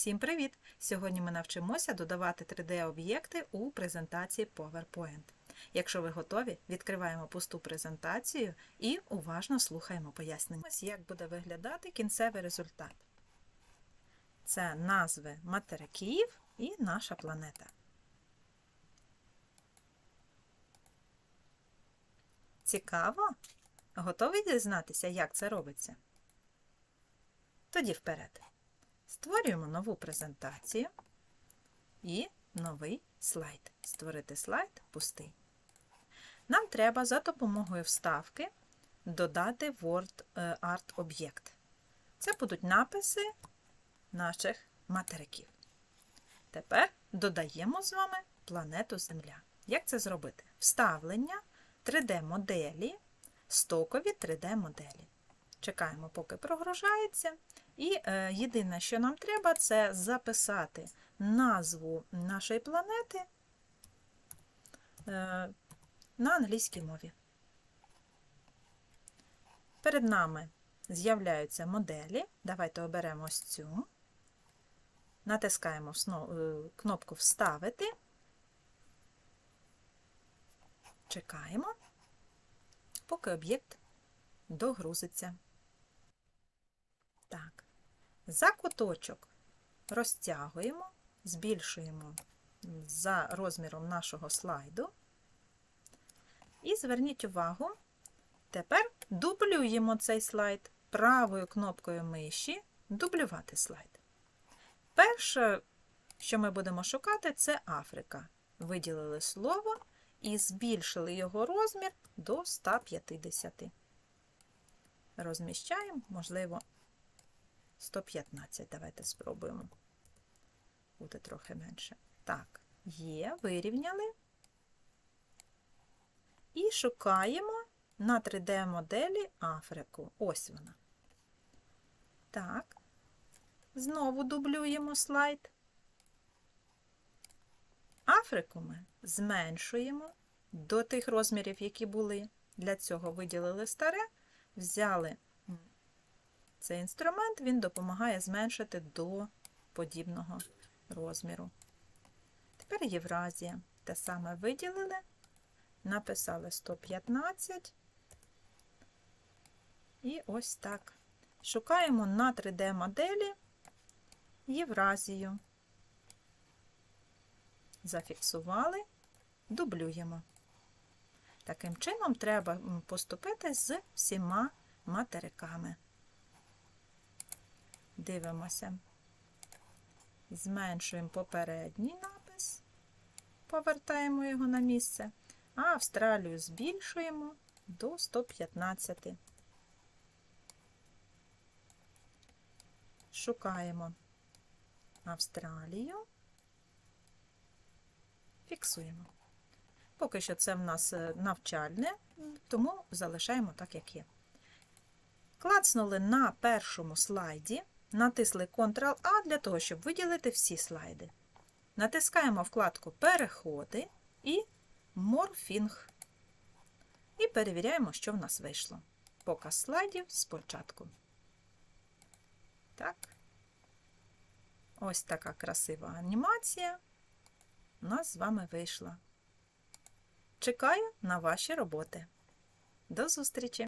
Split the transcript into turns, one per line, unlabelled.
Всім привіт! Сьогодні ми навчимося додавати 3D-об'єкти у презентації PowerPoint. Якщо ви готові, відкриваємо пусту презентацію і уважно слухаємо пояснення. Ось як буде виглядати кінцевий результат. Це назви материків і наша планета. Цікаво? Готові дізнатися, як це робиться? Тоді вперед. Створюємо нову презентацію і новий слайд. Створити слайд пустий. Нам треба за допомогою вставки додати Word е, Art об'єкт. Це будуть написи наших материків. Тепер додаємо з вами планету Земля. Як це зробити? Вставлення 3D-моделі, стокові 3D-моделі. Чекаємо, поки прогружається. І е, єдине, що нам треба, це записати назву нашої планети е, на англійській мові. Перед нами з'являються моделі. Давайте оберемо ось цю. Натискаємо кнопку Вставити. Чекаємо, поки об'єкт догрузиться. За куточок розтягуємо, збільшуємо за розміром нашого слайду. І зверніть увагу, тепер дублюємо цей слайд правою кнопкою миші дублювати слайд. Перше, що ми будемо шукати, це Африка. Виділили слово і збільшили його розмір до 150. Розміщаємо, можливо, 115. Давайте спробуємо. Буде трохи менше. Так, є, вирівняли. І шукаємо на 3D-моделі Африку. Ось вона. Так, знову дублюємо слайд. Африку ми зменшуємо до тих розмірів, які були. Для цього виділили старе, взяли цей інструмент він допомагає зменшити до подібного розміру. Тепер Євразія. Те саме виділили, написали 115. І ось так. Шукаємо на 3D-моделі Євразію. Зафіксували, дублюємо. Таким чином, треба поступити з всіма материками. Дивимося. Зменшуємо попередній напис, повертаємо його на місце, а Австралію збільшуємо до 115. Шукаємо Австралію, фіксуємо. Поки що це в нас е, навчальне, тому залишаємо так, як є. Клацнули на першому слайді. Натисли Ctrl-A для того, щоб виділити всі слайди. Натискаємо вкладку Переходи і Морфінг. І перевіряємо, що в нас вийшло. Показ слайдів спочатку. Так. Ось така красива анімація у нас з вами вийшла. Чекаю на ваші роботи. До зустрічі!